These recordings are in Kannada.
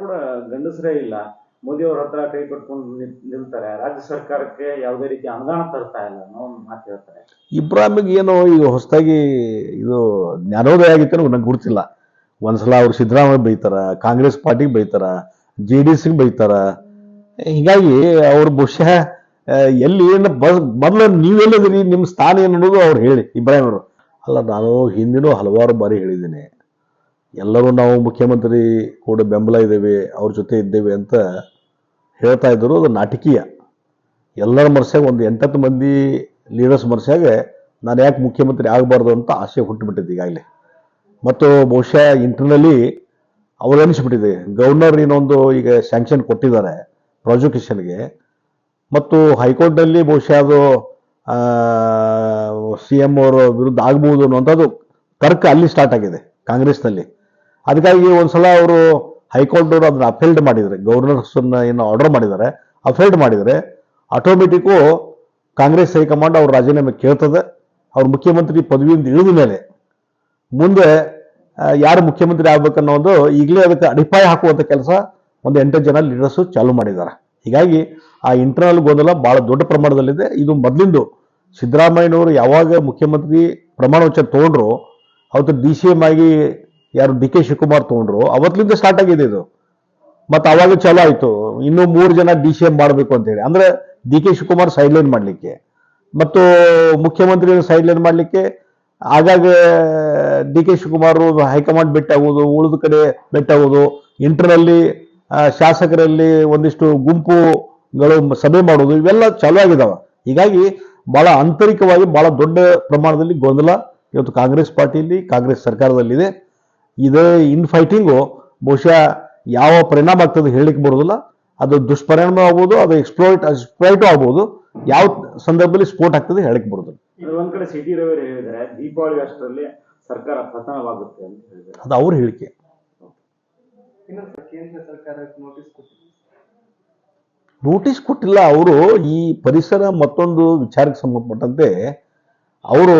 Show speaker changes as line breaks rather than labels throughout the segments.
ಕೂಡ ಗಂಡಸರೇ ಇಲ್ಲ. ಮೋದಿ ಅವ್ರ ಹತ್ರ ಕೈ ಕಟ್ಕೊಂಡು ನಿಲ್- ನಿಲ್ತಾರೆ. ರಾಜ್ಯ ಸರ್ಕಾರಕ್ಕೆ ಯಾವುದೇ ರೀತಿ ಅನುದಾನ ತರ್ತಾ ಇಲ್ಲ ಮಾತು ಹೇಳ್ತಾರೆ.
ಇಬ್ರಾಹಿಮಿಗೆ ಏನೋ ಈಗ ಹೊಸದಾಗಿ ಇದು ಜ್ಞಾನೋದಯ ಆಗಿತ್ತು ನಂಗೆ ಗುರುತಿಲ್ಲ. ಒಂದ್ಸಲ ಅವ್ರು ಸಿದ್ದರಾಮಯ್ಯ ಬೈತಾರ, ಕಾಂಗ್ರೆಸ್ ಪಾರ್ಟಿಗೆ ಬೈತಾರ, ಜೆ ಡಿ ಎಸ್ಗೆ ಬೈತಾರ. ಹೀಗಾಗಿ ಅವ್ರು ಬಹುಶಃ ಎಲ್ಲಿ ಏನು ಮೊದಲು ನೀವೆಲ್ಲದಿರಿ ನಿಮ್ಮ ಸ್ಥಾನ ಏನು ಅನ್ನೋದು ಅವ್ರು ಹೇಳಿ ಇಬ್ರಾಹಿಂ ಅವರು ಅಲ್ಲ, ನಾನು ಹಿಂದಿನೂ ಹಲವಾರು ಬಾರಿ ಹೇಳಿದ್ದೀನಿ. ಎಲ್ಲರೂ ನಾವು ಮುಖ್ಯಮಂತ್ರಿ ಕೂಡ ಬೆಂಬಲ ಇದ್ದೇವೆ, ಅವ್ರ ಜೊತೆ ಇದ್ದೇವೆ ಅಂತ ಹೇಳ್ತಾ ಇದ್ದರು ಅದು ನಾಟಕೀಯ. ಎಲ್ಲರ ಮನಸ್ಸಾಗ ಒಂದು ಎಂಟತ್ತು ಮಂದಿ ಲೀಡರ್ಸ್ ಮನಸ್ಸಾಗ ನಾನು ಯಾಕೆ ಮುಖ್ಯಮಂತ್ರಿ ಆಗಬಾರ್ದು ಅಂತ ಆಸೆ ಹುಟ್ಟುಬಿಟ್ಟಿದ್ದೆ ಈಗಾಗಲೇ. ಮತ್ತು ಬಹುಶಃ ಇಂಟರ್ನಲ್ಲಿ ಅವ್ರು ಅನಿಸ್ಬಿಟ್ಟಿದೆ ಗವರ್ನರ್ ಇನ್ನೊಂದು ಈಗ ಸ್ಯಾಂಕ್ಷನ್ ಕೊಟ್ಟಿದ್ದಾರೆ ಪ್ರಾಸಿಕ್ಯೂಷನ್ಗೆ ಮತ್ತು ಹೈಕೋರ್ಟ್ನಲ್ಲಿ ಬಹುಶಃ ಅದು ಸಿ ಎಂ ಅವರ ವಿರುದ್ಧ ಆಗ್ಬೋದು ಅನ್ನುವಂಥದ್ದು ತರ್ಕ ಅಲ್ಲಿ ಸ್ಟಾರ್ಟ್ ಆಗಿದೆ ಕಾಂಗ್ರೆಸ್ನಲ್ಲಿ. ಅದಕ್ಕಾಗಿ ಒಂದ್ಸಲ ಅವರು ಹೈಕೋರ್ಟ್ ಅವರು ಅದನ್ನ ಅಫೆಲ್ಡ್ ಮಾಡಿದರೆ ಗವರ್ನರ್ಸ್ ಏನು ಆರ್ಡರ್ ಮಾಡಿದ್ದಾರೆ. ಅಫೆಲ್ಡ್ ಮಾಡಿದರೆ ಆಟೋಮೆಟಿಕ್ಕು ಕಾಂಗ್ರೆಸ್ ಹೈಕಮಾಂಡ್ ಅವ್ರ ರಾಜೀನಾಮೆ ಕೇಳ್ತದೆ. ಅವ್ರ ಮುಖ್ಯಮಂತ್ರಿ ಪದವಿಯಿಂದ ಇಳಿದ ಮೇಲೆ ಮುಂದೆ ಯಾರು ಮುಖ್ಯಮಂತ್ರಿ ಆಗ್ಬೇಕನ್ನೋ ಒಂದು ಈಗಲೇ ಅದಕ್ಕೆ ಅಡಿಪಾಯ ಹಾಕುವಂಥ ಕೆಲಸ ಒಂದು ಎಂಟು ಜನ ಲೀಡರ್ಸು ಚಾಲು ಮಾಡಿದ್ದಾರೆ. ಹೀಗಾಗಿ ಆ ಇಂಟರ್ನಲ್ ಗೊಂದಲ ಬಹಳ ದೊಡ್ಡ ಪ್ರಮಾಣದಲ್ಲಿದೆ. ಇದು ಮೊದಲಿಂದು ಸಿದ್ದರಾಮಯ್ಯನವರು ಯಾವಾಗ ಮುಖ್ಯಮಂತ್ರಿ ಪ್ರಮಾಣ ವಚನ ತೊಗೊಂಡ್ರು, ಅವತ್ತು ಡಿ ಸಿ ಎಂ ಆಗಿ ಯಾರು ಡಿ ಕೆ ಶಿವಕುಮಾರ್ ತಗೊಂಡ್ರು ಅವತ್ತಿಂದ ಸ್ಟಾರ್ಟ್ ಆಗಿದೆ ಇದು. ಮತ್ತೆ ಅವಾಗ ಚಲೋ ಆಯ್ತು. ಇನ್ನೂ ಮೂರು ಜನ ಡಿ ಸಿ ಎಂ ಮಾಡಬೇಕು ಅಂತ ಹೇಳಿ. ಅಂದ್ರೆ ಡಿ ಕೆ ಶಿವಕುಮಾರ್ ಸೈಡ್ಲೈನ್ ಮಾಡಲಿಕ್ಕೆ. ಮತ್ತು ಮುಖ್ಯಮಂತ್ರಿ ಸೈಡ್ಲೈನ್ ಮಾಡಲಿಕ್ಕೆ ಆಗಾಗ D K Shivakumar high command ಬೆಟ್ಟಾಗುವುದು ಉಳಿದ ಕಡೆ ಬೆಟ್ಟಾಗುವುದು ಇಂಟರ್ನಲ್ಲಿ ಶಾಸಕರಲ್ಲಿ ಒಂದಿಷ್ಟು ಗುಂಪುಗಳು ಸಭೆ ಮಾಡೋದು, ಇವೆಲ್ಲ ಚಾಲೂ ಆಗಿದಾವೆ. ಹೀಗಾಗಿ ಬಹಳ ಆಂತರಿಕವಾಗಿ ಬಹಳ ದೊಡ್ಡ ಪ್ರಮಾಣದಲ್ಲಿ ಗೊಂದಲ ಇವತ್ತು ಕಾಂಗ್ರೆಸ್ ಪಾರ್ಟಿಯಲ್ಲಿ, ಕಾಂಗ್ರೆಸ್ ಸರ್ಕಾರದಲ್ಲಿದೆ. ಇದೇ ಇನ್ ಫೈಟಿಂಗು ಬಹುಶಃ ಯಾವ ಪರಿಣಾಮ ಆಗ್ತದೆ ಹೇಳಲಿಕ್ಕೆ ಬರೋದಿಲ್ಲ. ಅದು ದುಷ್ಪರಿಣಾಮ ಆಗ್ಬೋದು ಅದು ಎಕ್ಸ್ಪ್ಲೋಯ್ಟ್ ಎಕ್ಸ್ಪ್ಲೋಯ್ಟು ಆಗ್ಬೋದು. ಯಾವ ಸಂದರ್ಭದಲ್ಲಿ ಸ್ಪೋರ್ಟ್ ಆಗ್ತದೆ ಹೇಳಕ್ಕೆ ಬರೋದಿಲ್ಲ.
ಒಂದ್ ಕಡೆ ಸಿಟಿ ಹೇಳಿದ್ರೆ ದೀಪಾವಳಿ ಅಷ್ಟರಲ್ಲಿ ಸರ್ಕಾರ ಪತನವಾಗುತ್ತೆ ಅಂತ ಹೇಳಿದ್ದಾರೆ.
ಅದು ಅವ್ರ ಹೇಳಿಕೆ.
ಇನ್ನೊಂದು ಕೇಂದ್ರ ಸರ್ಕಾರಕ್ಕೆ ನೋಟಿಸ್ ಕೊಟ್ಟಿದೆ
ನೋಟಿಸ್ ಕೊಟ್ಟಿಲ್ಲ ಅವರು ಈ ಪರಿಸರ ಮತ್ತೊಂದು ವಿಚಾರಕ್ಕೆ ಸಂಬಂಧಪಟ್ಟಂತೆ ಅವರು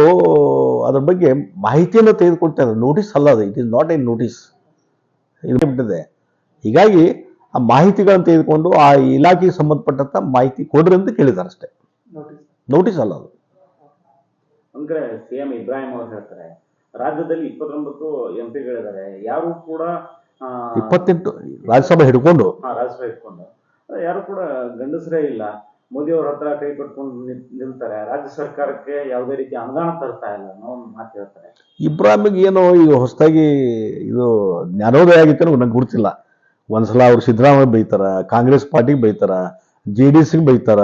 ಅದ್ರ ಬಗ್ಗೆ ಮಾಹಿತಿಯನ್ನು ತೆಗೆದುಕೊಳ್ತಾರೆ ನೋಟಿಸ್ ಅಲ್ಲ ಅದು. It is not a notice ಇದೆ ಬಿಟ್ಟಿದೆ. ಹೀಗಾಗಿ ಆ ಮಾಹಿತಿಗಳನ್ನು ತೆಗೆದುಕೊಂಡು ಆ ಇಲಾಖೆಗೆ ಸಂಬಂಧಪಟ್ಟಂತ ಮಾಹಿತಿ ಕೊಡ್ರಿ ಅಂತ ಕೇಳಿದ್ದಾರೆ ಅಷ್ಟೇ.
ನೋಟಿಸ್
ನೋಟಿಸ್ ಅಲ್ಲ ಅದು.
ಅಂದ್ರೆ ಸಿಎಂ ಇಬ್ರಾಹಿಂ ಅವರು ಹೇಳ್ತಾರೆ ರಾಜ್ಯದಲ್ಲಿ ಇಪ್ಪತ್ತೊಂಬತ್ತು ಎಂ ಪಿಗಳಿದ್ದಾರೆ ಯಾರು ಕೂಡ
ಇಪ್ಪತ್ತೆಂಟು ರಾಜ್ಯಸಭೆ ಹಿಡ್ಕೊಂಡು?
ಹಾ, ರಾಜ್ಯಸಭೆ ಹಿಡ್ಕೊಂಡು. ಯಾರು ಕೂಡ ಗಂಡಸರೇ ಇಲ್ಲ. ಮೋದಿ ಅವ್ರ ಹತ್ರ ಕೈ ಕಟ್ಕೊಂಡು ನಿಲ್- ನಿಲ್ತಾರೆ. ರಾಜ್ಯ ಸರ್ಕಾರಕ್ಕೆ ಯಾವುದೇ ರೀತಿ ಅನುದಾನ ತರ್ತಾ ಇಲ್ಲ ಅನ್ನೋ ಒಂದು ಮಾತು ಹೇಳ್ತಾರೆ.
ಇಬ್ರಾಹಿಮ್ಗೆ ಏನೋ ಈಗ ಹೊಸದಾಗಿ ಇದು ಜ್ಞಾನೋದಯ ಆಗಿತ್ತು ನಂಗೆ ಗುರ್ತಿಲ್ಲ. ಒಂದ್ಸಲ ಅವ್ರು ಸಿದ್ದರಾಮಯ್ಯ ಬೈತಾರ, ಕಾಂಗ್ರೆಸ್ ಪಾರ್ಟಿಗೆ ಬೈತಾರ, ಜೆ ಡಿ ಎಸ್ಗೆ ಬೈತಾರ.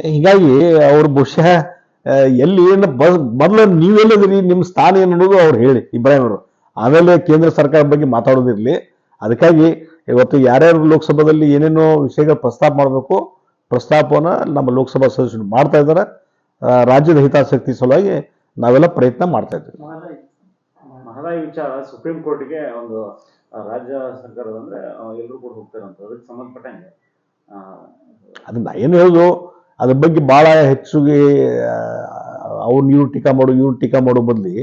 ಹೀಗಾಗಿ ಅವ್ರು ಬಹುಶಃ ಎಲ್ಲಿ ಏನು ಮೊದಲು ನೀವೆಲ್ಲದಿರಿ ನಿಮ್ಮ ಸ್ಥಾನ ಏನು ಅನ್ನೋದು ಅವ್ರು ಹೇಳಿ ಇಬ್ರಾಹಿಂ ಅವರು ಆಮೇಲೆ ಕೇಂದ್ರ ಸರ್ಕಾರ ಬಗ್ಗೆ ಮಾತಾಡೋದಿರಲಿ. ಅದಕ್ಕಾಗಿ ಇವತ್ತು ಯಾರ್ಯಾರು ಲೋಕಸಭಾದಲ್ಲಿ ಏನೇನೋ ವಿಷಯಗಳ ಪ್ರಸ್ತಾಪ ಮಾಡಬೇಕು ಪ್ರಸ್ತಾಪವನ್ನ ನಮ್ಮ ಲೋಕಸಭಾ ಸದಸ್ಯರು ಮಾಡ್ತಾ ಇದ್ದಾರೆ. ರಾಜ್ಯದ ಹಿತಾಸಕ್ತಿ ಸಲುವಾಗಿ ನಾವೆಲ್ಲ ಪ್ರಯತ್ನ ಮಾಡ್ತಾ ಇದ್ದೀವಿ.
ಮಹದಾಯಿ
ವಿಚಾರ ಸುಪ್ರೀಂ ಕೋರ್ಟ್ಗೆ ಒಂದು ರಾಜ್ಯ ಸರ್ಕಾರದ ಅಂದ್ರೆ ಎಲ್ಲರೂ ಕೂಡ ಹೋಗ್ತಾರಂತ. ಅದಕ್ಕೆ ಸಂಬಂಧಪಟ್ಟಂಗೆ
ಅದನ್ನ ಏನು ಹೇಳೋದು? ಅದ್ರ ಬಗ್ಗೆ ಭಾಳ ಹೆಚ್ಚಿಗೆ ಅವ್ರು ಇವ್ರು ಟೀಕಾ ಮಾಡು ಇವ್ರು ಟೀಕಾ ಮಾಡೋ ಬದಲಿ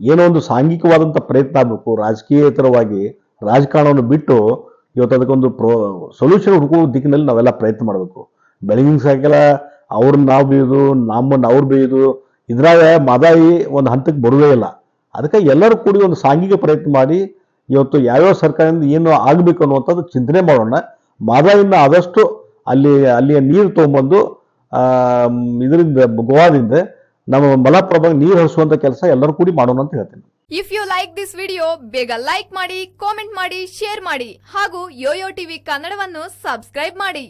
ಏನೋ ಒಂದು ಸಾಂಘಿಕವಾದಂಥ ಪ್ರಯತ್ನ ಆಗಬೇಕು. ರಾಜಕೀಯೇತರವಾಗಿ ರಾಜಕಾರಣವನ್ನು ಬಿಟ್ಟು ಇವತ್ತು ಅದಕ್ಕೊಂದು ಪ್ರೊ ಸೊಲ್ಯೂಷನ್ ಹುಡುಕೋ ದಿಕ್ಕಿನಲ್ಲಿ ನಾವೆಲ್ಲ ಪ್ರಯತ್ನ ಮಾಡಬೇಕು. ಬೆಳಗಿನ ಸಾಯಂಕಾಲ ಅವ್ರನ್ನ ನಾವು ಬೀದು ನಮ್ಮನ್ನು ಅವ್ರು ಬೀದು ಇದ್ರಾಗ ಮಾದಾಯಿ ಒಂದು ಹಂತಕ್ಕೆ ಬರುವುದೇ ಇಲ್ಲ. ಅದಕ್ಕೆ ಎಲ್ಲರೂ ಕೂಡಿ ಒಂದು ಸಾಂಘಿಕ ಪ್ರಯತ್ನ ಮಾಡಿ, ಇವತ್ತು ಯಾವ್ಯಾವ ಸರ್ಕಾರದಿಂದ ಏನು ಆಗಬೇಕು ಅನ್ನುವಂಥದ್ದು ಚಿಂತನೆ ಮಾಡೋಣ. ಮಾದಾಯಿಂದ ಆದಷ್ಟು ಅಲ್ಲಿ, ಅಲ್ಲಿಯ ನೀರು ತೊಗೊಂಬಂದು ಇದರಿಂದ, ಗೋವಾದಿಂದ ನಮ್ಮ ಮಲಪ್ರಭಾಗ ನೀರು ಹರಿಸುವಂಥ ಕೆಲಸ ಎಲ್ಲರೂ ಕೂಡಿ ಮಾಡೋಣ ಅಂತ ಹೇಳ್ತೀನಿ.
If you like this video ಬೇಗ ಲೈಕ್ ಮಾಡಿ ಕಾಮೆಂಟ್ ಮಾಡಿ ಶೇರ್ ಮಾಡಿ, ಹಾಗೂ ಯೋಯೋ ಟಿವಿ ಕನ್ನಡವನ್ನು ಸಬ್ಸ್ಕ್ರೈಬ್ ಮಾಡಿ.